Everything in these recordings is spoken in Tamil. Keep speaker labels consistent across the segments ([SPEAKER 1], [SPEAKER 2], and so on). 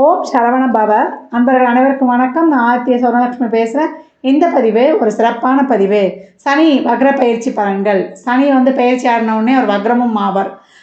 [SPEAKER 1] ஓம் சரவண பவ. அன்பர்கள் அனைவருக்கும் வணக்கம். நான் ஆத்திய சௌரலட்சுமி பேசுகிறேன் இந்த பதிவு ஒரு சிறப்பான பதிவு. சனி வக்ர பயிற்சி பலன்கள். சனி வந்து பயிற்சி ஆடினவுடனே ஒரு வக்ரமும் ஆவார்.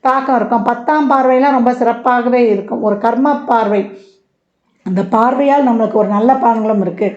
[SPEAKER 1] தாக்கம் இருக்கும். பத்தாம் பார்வையெல்லாம் ரொம்ப சிறப்பாகவே இருக்கும். ஒரு கர்ம பார்வை. அந்த பார்வையால் நம்மளுக்கு ஒரு நல்ல பலன்களும் இருக்குது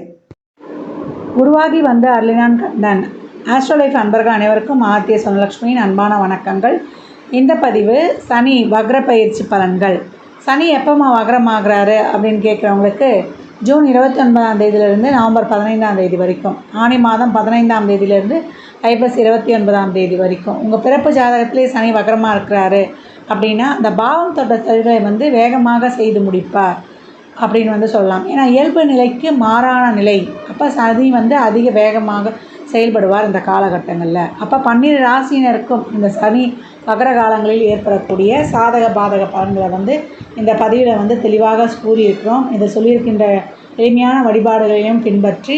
[SPEAKER 1] உருவாகி வந்த அர்லினான் கண்ணன். ஆஸ்ட்ரோலைஃப் அன்பர்கள் அனைவருக்கும் ஆர்த்திய சொன்னலட்சுமியின் அன்பான வணக்கங்கள். இந்த பதிவு சனி வக்ர பயிற்சி பலன்கள். சனி எப்போம்மா வக்ரமாகிறாரு அப்படின்னு கேட்குறவங்களுக்கு ஜூன் இருபத்தி ஒன்பதாம் தேதியிலிருந்து நவம்பர் பதினைந்தாம் தேதி வரைக்கும் ஆணி மாதம் பதினைந்தாம் தேதியிலிருந்து ஐப்பசி இருபத்தி ஒன்பதாம் தேதி வரைக்கும். உங்கள் பிறப்பு ஜாதகத்திலே சனி வக்ரமாக இருக்கிறாரு அப்படின்னா அந்த பாவம் தொட்ட தொழிலை வந்து வேகமாக செய்து முடிப்பார். அப்படின்னு வந்து சொல்லலாம். ஏன்னா இயல்பு நிலைக்கு மாறான நிலை. அப்போ சதி வந்து அதிக வேகமாக செயல்படுவார் இந்த காலகட்டங்களில். அப்போ பன்னிரு ராசியினருக்கும் இந்த சனி மகர காலங்களில் ஏற்படக்கூடிய சாதக பாதக பலன்களை வந்து இந்த பதிவில் வந்து தெளிவாக கூறியிருக்கிறோம். இதை சொல்லியிருக்கின்ற எளிமையான வழிபாடுகளையும் பின்பற்றி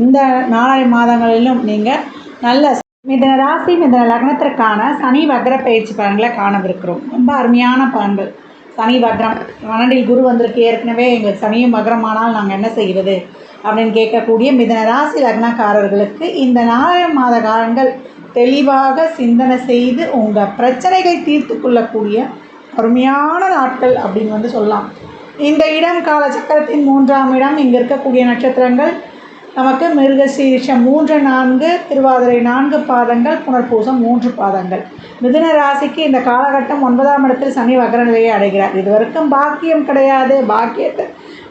[SPEAKER 1] இந்த நாலரை மாதங்களிலும் நீங்கள் நல்ல மிதன ராசி மிதன லக்னத்திற்கான சனி வக்ர பயிற்சி பலன்களை காணவிருக்கிறோம். ரொம்ப அருமையான பலன்கள். சனி வக்ரம். பன்னெண்டில் குரு வந்திருக்கு. ஏற்கனவே எங்களுக்கு சனியும் வக்ரமானால் நாங்கள் என்ன செய்வது அப்படின்னு கேட்கக்கூடிய மிதன ராசி லக்னக்காரர்களுக்கு இந்த நாலு மாத காலங்கள் தெளிவாக சிந்தனை செய்து உங்கள் பிரச்சனைகள் தீர்த்து கொள்ளக்கூடிய அருமையான நாட்கள் அப்படின்னு வந்து சொல்லலாம். இந்த இடம் கால சக்கரத்தின் மூன்றாம் இடம். இங்கே இருக்கக்கூடிய நட்சத்திரங்கள் நமக்கு மிருகசீரிஷம் மூன்று நான்கு திருவாதிரை நான்கு பாதங்கள் புனர்பூசம் மூன்று பாதங்கள். மிதுன ராசிக்கு இந்த காலகட்டம் ஒன்பதாம் இடத்தில் சனி வக்ரநிலையை அடைகிறார். இது வரைக்கும் பாக்கியம் கிடையாது. பாக்கியத்தை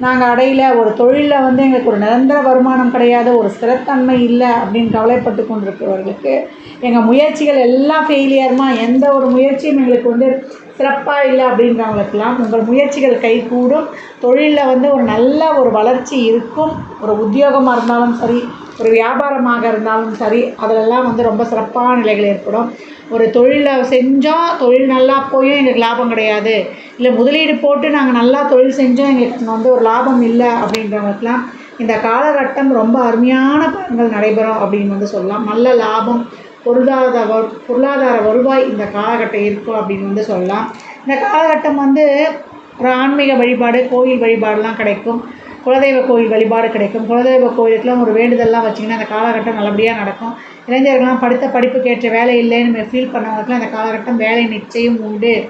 [SPEAKER 1] நாங்கள் அடையல. ஒரு தொழிலில் வந்து எங்களுக்கு ஒரு நிரந்தர வருமானம் கிடையாது. ஒரு ஸ்திரத்தன்மை இல்லை அப்படின்னு கவலைப்பட்டு கொண்டிருக்கிறவர்களுக்கு எங்கள் முயற்சிகள் எல்லாம் ஃபெயிலியர்மா எந்த ஒரு முயற்சியும் எங்களுக்கு வந்து சிறப்பாக இல்லை அப்படின்றவங்களுக்கெல்லாம் உங்கள் முயற்சிகள் கைகூடும். தொழிலில் வந்து ஒரு நல்ல ஒரு வளர்ச்சி இருக்கும். ஒரு உத்தியோகமாக இருந்தாலும் சரி ஒரு வியாபாரமாக இருந்தாலும் சரி அதிலெல்லாம் வந்து ரொம்ப சிறப்பான நிலைகள் ஏற்படும். ஒரு தொழிலை செஞ்சோம் தொழில் நல்லா போயும் எங்களுக்கு லாபம் கிடையாது. இல்லை முதலீடு போட்டு நாங்கள் நல்லா தொழில் செஞ்சோம் எங்களுக்கு வந்து ஒரு லாபம் இல்லை அப்படின்றவங்களுக்கெல்லாம் இந்த காலகட்டம் ரொம்ப அருமையான பலன்கள் நடைபெறும் அப்படின்னு வந்து சொல்லலாம். நல்ல லாபம் பொருளாதார வரு- பொருளாதார வருவாய் இந்த காலகட்டம் இருக்கும் அப்படின்னு வந்து சொல்லலாம். இந்த காலகட்டம் வந்து ஒரு ஆன்மீக வழிபாடு கோயில் வழிபாடெலாம் கிடைக்கும். குலதெய்வ கோயில் வழிபாடு கிடைக்கும். குலதெய்வ கோயிலுக்குலாம் ஒரு வேண்டுதல்லாம் வச்சிங்கன்னா அந்த காலகட்டம் நல்லபடியாக நடக்கும். இளைஞர்கள்லாம் படித்த படிப்புக்கு ஏற்ற வேலை இல்லைன்னு ஃபீல் பண்ணவங்களுக்குலாம் அந்த காலகட்டம் வேலை நிச்சயம் உண்டு.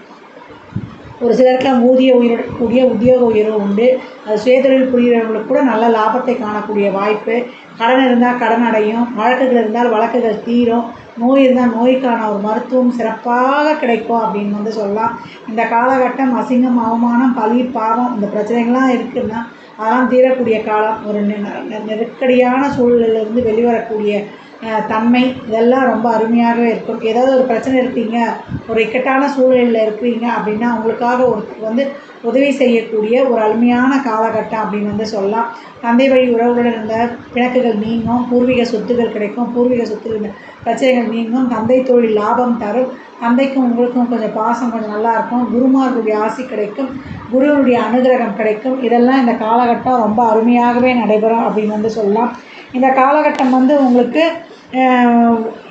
[SPEAKER 1] ஒரு சிலருக்குலாம் ஊதிய உயர்வு கூடிய உத்தியோக உயர்வு உண்டு. அது சுயதொழில் புரிகிறவங்களுக்கு கூட நல்ல லாபத்தை காணக்கூடிய வாய்ப்பு. கடன் இருந்தால் கடன் அடையும். வழக்குகள் இருந்தால் வழக்குகள் தீரும். நோய் இருந்தால் நோய்க்கான ஒரு மருத்துவம் சிறப்பாக கிடைக்கும் அப்படின்னு வந்து சொல்லலாம். இந்த காலகட்டம் அசிங்கம் அவமானம் பழி பாவம் இந்த பிரச்சனைகள்லாம் இருக்குன்னா அதெல்லாம் தீரக்கூடிய காலம். ஒரு நெ- நெ- நெருக்கடியான சூழலிலிருந்து வெளிவரக்கூடிய தன்மை இதெல்லாம் ரொம்ப அருமையாகவே இருக்கும். ஏதாவது ஒரு பிரச்சனை இருக்கீங்க ஒரு இக்கட்டான சூழலில் இருக்கிறீங்க அப்படின்னா அவங்களுக்காக ஒருத்தர் வந்து உதவி செய்யக்கூடிய ஒரு அருமையான காலகட்டம் அப்படின்னு வந்து சொல்லலாம். தந்தை வழி உறவுகளுடன் இருந்த பிணக்குகள் நீங்கும் பூர்வீக சொத்துகள் கிடைக்கும் பூர்வீக சொத்துகள் பிரச்சனைகள் நீங்கும் தந்தை தொழில் லாபம் தரும் தந்தைக்கும் உங்களுக்கும் கொஞ்சம் பாசம் கொஞ்சம் நல்லா இருக்கும் குருமார்களுடைய ஆசி கிடைக்கும் குருவனுடைய அனுகிரகம் கிடைக்கும். இதெல்லாம் இந்த காலகட்டம் ரொம்ப அருமையாகவே நடைபெறும் அப்படின்னு வந்து சொல்லலாம். இந்த காலகட்டம் வந்து உங்களுக்கு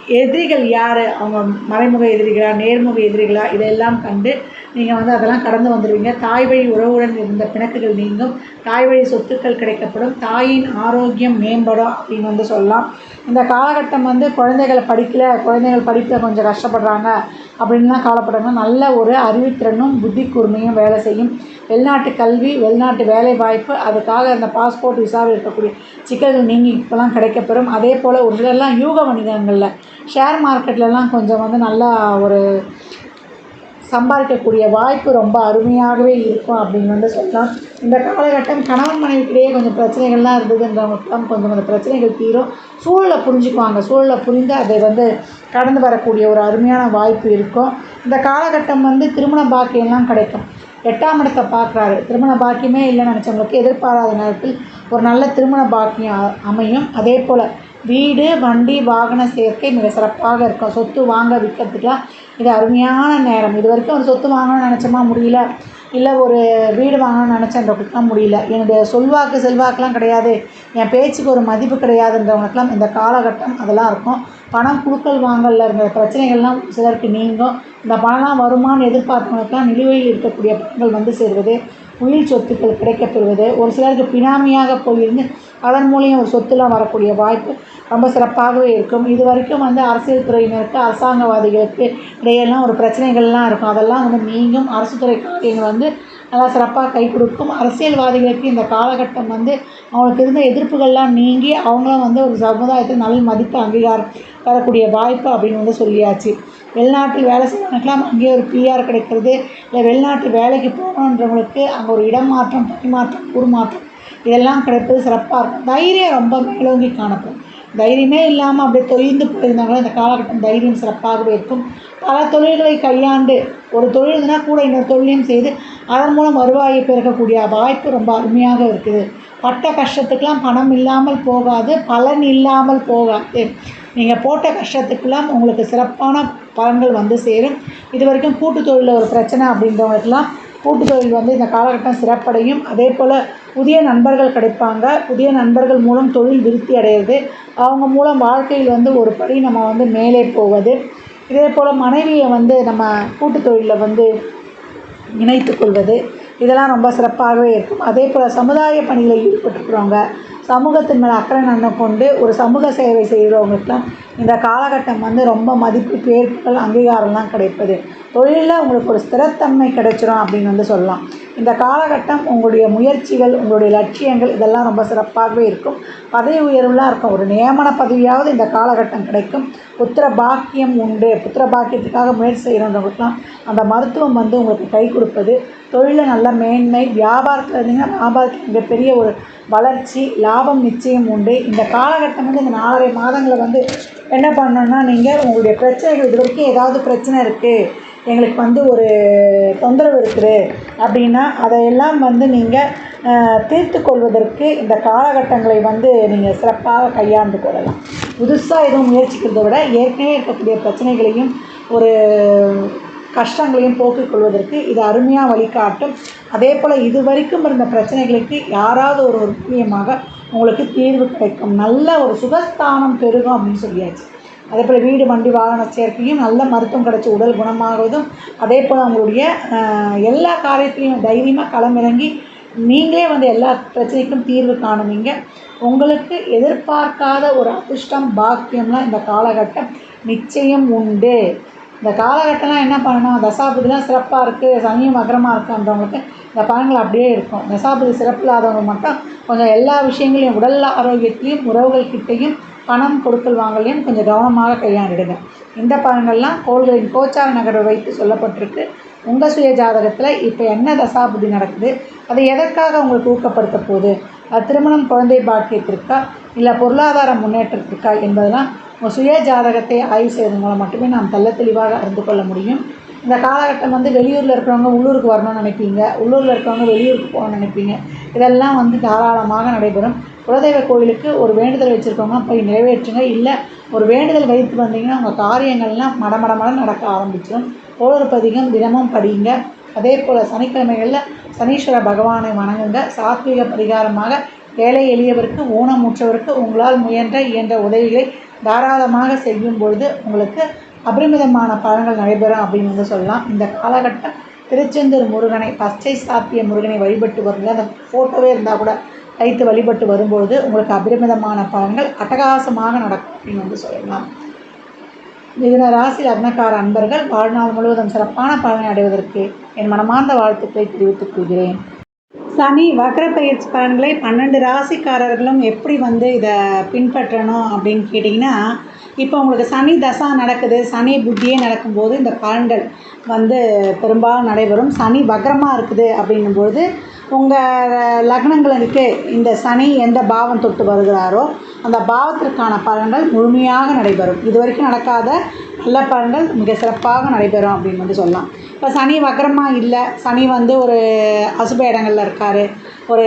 [SPEAKER 1] எதிரிகள் யார்? அவங்க மறைமுக எதிரிகளா நேர்முக எதிரிகளா? இதெல்லாம் கண்டு நீங்கள் வந்து அதெல்லாம் கடந்து வந்துடுவீங்க தாய் வழி உறவுடன் இருந்த பிணக்குகள் நீங்கும். தாய் வழி சொத்துக்கள் கிடைக்கப்படும். தாயின் ஆரோக்கியம் மேம்படும் அப்படின்னு வந்து சொல்லலாம். இந்த காலகட்டம் வந்து குழந்தைகள் படிக்கலை குழந்தைகள் படிப்பில் கொஞ்சம் கஷ்டப்படுறாங்க அப்படின்லாம் காலப்படுறாங்க நல்ல ஒரு அறிவுத்திறனும் புத்தி கூர்மையும் வேலை செய்யும். வெளிநாட்டு கல்வி வெளிநாட்டு வேலை வாய்ப்பு அதுக்காக அந்த பாஸ்போர்ட் விசாவில் இருக்கக்கூடிய சிக்கல்கள் நீங்கள் இப்போலாம் கிடைக்கப்பெறும். அதே போல் ஒரு சிலர்லாம் யூக வணிகங்களில் ஷேர் மார்க்கெட்லலாம் கொஞ்சம் வந்து நல்லா ஒரு சம்பாதிக்கக்கூடிய வாய்ப்பு ரொம்ப அருமையாகவே இருக்கும் அப்படின்னு வந்து சொல்லலாம். இந்த காலகட்டம் கணவன் மனைவிக்கிடையே கொஞ்சம் பிரச்சனைகள்லாம் இருந்ததுன்றவங்களுக்குலாம் கொஞ்சம் அந்த பிரச்சனைகள் தீரும். சூழலை புரிஞ்சுக்குவாங்க. சூழலை புரிந்து அதை வந்து கடந்து வரக்கூடிய ஒரு அருமையான வாய்ப்பு இருக்கும். இந்த காலகட்டம் வந்து திருமண பாக்கியம்லாம் கிடைக்கும். எட்டாம் இடத்தை பார்க்குறாரு. திருமண பாக்கியமே இல்லைன்னு நினச்சவங்களுக்கு எதிர்பாராத நேரத்தில் ஒரு நல்ல திருமண பாக்கியம் அமையும். அதே போல் வீடு வண்டி வாகன சேர்க்கை மிக சிறப்பாக இருக்கும். சொத்து வாங்க விற்கிறதுக்கெலாம் இது அருமையான நேரம். இது வரைக்கும் ஒரு சொத்து வாங்கணும்னு நினச்சோமா? முடியல. இல்லை ஒரு வீடு வாங்கணும்னு நினச்சன்றதுக்கெலாம் முடியல. என்னுடைய சொல்வாக்கு செல்வாக்கெலாம் கிடையாது. என் பேச்சுக்கு ஒரு மதிப்பு கிடையாதுன்றவங்களுக்கெல்லாம் இந்த காலகட்டம் அதெல்லாம் இருக்கும். பணம் குழுக்கள் வாங்கலில். இருந்த பிரச்சனைகள்லாம் சிலருக்கு நீங்கும். இந்த பணம்லாம் வருமானு எதிர்பார்த்தவங்களுக்கெல்லாம் நிலுவையில் இருக்கக்கூடிய பணங்கள் வந்து சேர்வது உயிர் சொத்துக்கள் கிடைக்கப்பெறுவது ஒரு சிலருக்கு பினாமியாக போயிருந்து அதன் மூலியம் ஒரு சொத்துலாம் வரக்கூடிய வாய்ப்பு ரொம்ப சிறப்பாகவே இருக்கும். இது வரைக்கும் வந்து அரசியல் துறையினருக்கு அரசாங்கவாதிகளுக்கு இடையெல்லாம் ஒரு பிரச்சனைகள்லாம் இருக்கும். அதெல்லாம் வந்து நீங்கும். அரசு துறை காரியங்கள் வந்து நல்லா சிறப்பாக கை கொடுக்கும். அரசியல்வாதிகளுக்கு இந்த காலகட்டம் வந்து அவங்களுக்கு இருந்த எதிர்ப்புகள்லாம் நீங்கி அவங்களும் வந்து ஒரு சமுதாயத்தில் நல்ல மதிப்பு அங்கீகாரம் தரக்கூடிய வாய்ப்பு அப்படின்னு வந்து சொல்லியாச்சு. வெளிநாட்டில் வேலை செய்யறவங்களுக்குலாம் அங்கேயே ஒரு பிஆர் கிடைக்கிறது. இல்லை வெளிநாட்டு வேலைக்கு போகணுன்றவங்களுக்கு அங்கே ஒரு இடம் மாற்றம் பரிமாற்றம் உருமாற்றம் இதெல்லாம் கிடைப்பது சிறப்பாக இருக்கும். தைரியம் ரொம்ப மேலோங்கி காணப்படும். தைரியமே இல்லாமல் அப்படியே தொழிந்து போயிருந்தாங்களோ இந்த காலகட்டம் தைரியம் சிறப்பாகவே இருக்கும். பல தொழில்களை கையாண்டு ஒரு தொழில்னா கூட இன்னொரு தொழிலையும் செய்து அதன் மூலம் வருவாயை பெருக்கக்கூடிய வாய்ப்பு ரொம்ப அருமையாக இருக்குது. பட்ட கஷ்டத்துக்கெலாம் பணம் இல்லாமல் போகாது பலன் இல்லாமல் போகாது. நீங்கள் போட்ட கஷ்டத்துக்கெல்லாம் உங்களுக்கு சிறப்பான பலன்கள் வந்து சேரும். இது வரைக்கும் கூட்டு தொழிலில் ஒரு பிரச்சனை அப்படின்றவங்களுக்கெல்லாம் கூட்டுத்தொழில் வந்து இந்த காலகட்டம் சிறப்படையும். அதே போல் புதிய நண்பர்கள் கிடைப்பாங்க. புதிய நண்பர்கள் மூலம் தொழில் விருத்தி அடையிறது. அவங்க மூலம் வாழ்க்கையில் வந்து ஒரு படி நம்ம வந்து மேலே போவது. இதே போல் மனைவியை வந்து நம்ம கூட்டுத்தொழிலில் வந்து இணைத்துக்கொள்வது இதெல்லாம் ரொம்ப சிறப்பாகவே இருக்கும். அதே போல் சமுதாய பணியில் ஈடுபட்டுருக்கிறவங்க சமூகத்தின் மேலே அக்கறை நடந்து கொண்டு ஒரு சமூக சேவை செய்கிறவங்களுக்குலாம் இந்த காலகட்டம் வந்து ரொம்ப மதிப்பு பேர்ப்புகள் அங்கீகாரம்லாம் கிடைப்பது. தொழிலில் உங்களுக்கு ஒரு ஸ்திரத்தன்மை கிடைச்சிரும் அப்படின்னு வந்து சொல்லலாம். இந்த காலகட்டம் உங்களுடைய முயற்சிகள் உங்களுடைய லட்சியங்கள் இதெல்லாம் ரொம்ப சிறப்பாகவே இருக்கும். பதவி உயர்வுலாம் இருக்கும். ஒரு நியமன பதவியாவது இந்த காலகட்டம் கிடைக்கும். புத்திர பாக்கியம் உண்டு. புத்திர பாக்கியத்துக்காக முயற்சி செய்கிறவங்களுக்குலாம் அந்த மருத்துவம் வந்து உங்களுக்கு கை கொடுப்பது. தொழிலில் நல்ல மேன்மை வியாபாரத்தில் இருந்தீங்கன்னா வியாபாரத்தில் மிகப்பெரிய ஒரு வளர்ச்சி லாபம் நிச்சயம் உண்டு. இந்த காலகட்டம் வந்து இந்த நாலரை மாதங்களை வந்து என்ன பண்ணணும்னா நீங்கள் உங்களுடைய பிரச்சனைகள் இது வரைக்கும் ஏதாவது பிரச்சனை இருக்குது எங்களுக்கு வந்து ஒரு தொந்தரவு இருக்குது அப்படின்னா அதையெல்லாம் வந்து நீங்கள் தீர்த்து கொள்வதற்கு இந்த காலகட்டங்களை வந்து நீங்கள் சிறப்பாக கையாண்டு கொள்ளலாம். புதுசாக எதுவும் முயற்சிக்கிறதை விட ஏற்கனவே இருக்கக்கூடிய பிரச்சனைகளையும் ஒரு கஷ்டங்களையும் போக்கிக் கொள்வதற்கு இது அருமையாக வழிகாட்டும். அதே போல் இது வரைக்கும் இருந்த பிரச்சனைகளுக்கு யாராவது ஒரு ஒரு மூலியமாக உங்களுக்கு தீர்வு கிடைக்கும். நல்ல ஒரு சுகஸ்தானம் பெருகும் அப்படின்னு சொல்லியாச்சு. அதே போல் வீடு வண்டி வாகன சேர்க்கையும் நல்ல மருத்துவம் கிடைச்சி உடல் குணமாகுவதும் அதே போல் அவங்களுடைய எல்லா காரியத்திலையும் தைரியமாக களமிறங்கி நீங்களே வந்து எல்லா பிரச்சனைக்கும் தீர்வு காணுவீங்க. உங்களுக்கு எதிர்பார்க்காத ஒரு அதிர்ஷ்டம் பாக்கியம்லாம் இந்த காலகட்டம் நிச்சயம் உண்டு. இந்த காலகட்டம்லாம் என்ன பண்ணணும்? தசாபதிலாம் சிறப்பாக இருக்குது சனியும் மகரமாக இருக்குன்றவங்களுக்கு இந்த பலன்கள் அப்படியே இருக்கும். தசாபதி சிறப்பு இல்லாதவங்க மட்டும் கொஞ்சம் எல்லா விஷயங்களையும் உடல் ஆரோக்கியத்திலையும் உறவுகள் கிட்டேயும் பணம் கொடுக்கல் வாங்கலையும் கொஞ்சம் கவனமாக கையாண்டிடுங்க. இந்த பலன்கள்லாம் கோள்களின் கோச்சார நகரை வைத்து சொல்லப்பட்டிருக்கு. உங்கள் சுய ஜாதகத்தில் இப்போ என்ன தசாபுதி நடக்குது? அது எதற்காக உங்களுக்கு ஊக்கப்படுத்த போகுது? அது திருமணம் குழந்தை பாக்கியத்திற்கா? இல்லை பொருளாதார முன்னேற்றத்திற்கா? என்பதெல்லாம் சுய ஜாதகத்தை ஆய்வு செய்வதன் மூலம் மட்டுமே நாம் தெல்ல தெளிவாக அறிந்து கொள்ள முடியும். இந்த காலகட்டம் வந்து வெளியூரில் இருக்கிறவங்க உள்ளூருக்கு வரணும்னு நினைப்பீங்க. உள்ளூரில் இருக்கிறவங்க வெளியூருக்கு போகணும்னு நினைப்பீங்க. இதெல்லாம் வந்து தாராளமாக நடைபெறும். குலதெய்வ கோயிலுக்கு ஒரு வேண்டுதல் வச்சுருக்கவங்க போய் நிறைவேற்றுங்க. இல்லை ஒரு வேண்டுதல் வைத்து வந்தீங்கன்னா உங்கள் காரியங்கள்லாம் மடமடமட நடக்க ஆரம்பிச்சிடும் ஓரொரு பதிகம் தினமும் படியுங்க. அதே போல் சனிக்கிழமைகளில் சனீஸ்வர பகவானை வணங்குங்க. சாத்விக பரிகாரமாக ஏழை எளியவருக்கு ஊனமுற்றவருக்கு உங்களால் முயன்ற இயன்ற உதவிகளை தாராளமாக செய்யும் பொழுது உங்களுக்கு அபரிமிதமான பலன்கள் நடைபெறும் அப்படின்னு வந்து சொல்லலாம். இந்த காலகட்டம் திருச்செந்தூர் முருகனை பச்சை சாத்திய முருகனை வழிபட்டு வரும்போது அந்த ஃபோட்டோவே இருந்தால் கூட வைத்து வழிபட்டு வரும்பொழுது உங்களுக்கு அபரிமிதமான பலன்கள் அட்டகாசமாக நடக்கும் அப்படின்னு வந்து சொல்லலாம். மிதுன ராசி லக்னக்கார அன்பர்கள் வாழ்நாள் முழுவதும் சிறப்பான பலனை அடைவதற்கு என் மனமார்ந்த வாழ்த்துக்களை தெரிவித்துக் கொள்கிறேன். சனி வக்ர பயிற்சி பலன்களை பன்னெண்டு ராசிக்காரர்களும் எப்படி வந்து இதை பின்பற்றணும் அப்படின்னு கேட்டிங்கன்னா இப்போ உங்களுக்கு சனி தசா நடக்குது சனி புத்தியே நடக்கும்போது இந்த பலன்கள் வந்து பெரும்பாலும் நடைபெறும். சனி வக்ரமாக இருக்குது அப்படின்னும்போது உங்கள் லக்னங்களுக்கு இந்த சனி எந்த பாவம் தொட்டு வருகிறாரோ அந்த பாவத்திற்கான பலன்கள் முழுமையாக நடைபெறும். இது வரைக்கும் நடக்காத நல்ல பலன்கள் மிக சிறப்பாக நடைபெறும் அப்படின்னு வந்து சொல்லலாம். இப்போ சனி வக்கரமாக இல்லை சனி வந்து ஒரு அசுப இடங்களில் இருக்கார். ஒரு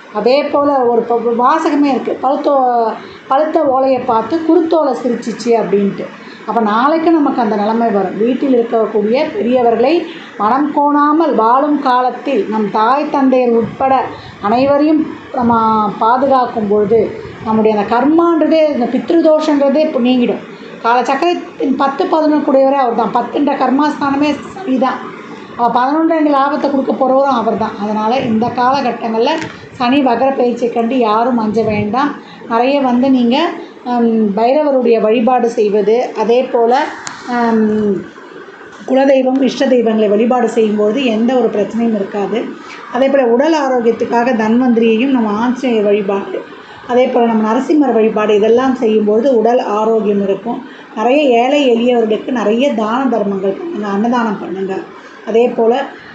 [SPEAKER 1] அதே போல் ஒரு ப- வாசகமே இருக்குது பழுத்தோ பழுத்த ஓலையை பார்த்து குருத்தோலை சிரிச்சிச்சு அப்படின்ட்டு. அப்போ நாளைக்கு நமக்கு அந்த நிலைமை வரும். வீட்டில் இருக்கக்கூடிய பெரியவர்களை மனம் கோணாமல் வாழும் காலத்தில் நம் தாய் தந்தையர் உட்பட அனைவரையும் நம்ம பாதுகாக்கும் பொழுது நம்முடைய அந்த கர்மான்றதே இந்த பித்ருதோஷன்றதே இப்போ நீங்கிடும். காலச்சக்கரத்தின் பத்து பதினொன்று கூடியவரே அவர் தான் பத்துன்ற கர்மாஸ்தானமே சரிதான். அவள் பதினொன்று ரெண்டு லாபத்தை கொடுக்க போகிறவரும் அவர் தான் அதனால் இந்த காலகட்டங்களில் சனி வகர பயிற்சியை கண்டு யாரும் அஞ்ச வேண்டாம். நிறைய வந்து நீங்கள் பைரவருடைய வழிபாடு செய்வது அதே போல் குலதெய்வம் இஷ்ட தெய்வங்களை வழிபாடு செய்யும்போது எந்த ஒரு பிரச்சனையும் இருக்காது. அதே போல் உடல் ஆரோக்கியத்துக்காக தன்வந்திரியையும் நம்ம ஆஞ்சநேயர் வழிபாடு அதே போல் நம்ம நரசிம்மர் வழிபாடு இதெல்லாம் செய்யும்போது உடல் ஆரோக்கியம் இருக்கும். நிறைய ஏழை எளியவர்களுக்கு நிறைய தான தர்மங்கள் பண்ணுங்கள் அன்னதானம் பண்ணுங்கள் அதே போல்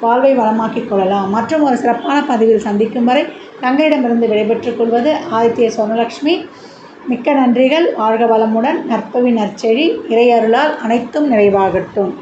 [SPEAKER 1] வாழ்வை வளமாக்கிக் கொள்ளலாம். மற்றும் ஒரு சிறப்பான பதிவில் சந்திக்கும் வரை தங்களிடமிருந்து விடைபெற்றுக் கொள்வது ஆதித்ய சோமலக்ஷ்மி மிக்க நன்றிகள். வாழ்க வளமுடன். நற்பவி நற்செழி. இறையருளால் அனைத்தும் நிறைவாகட்டும்.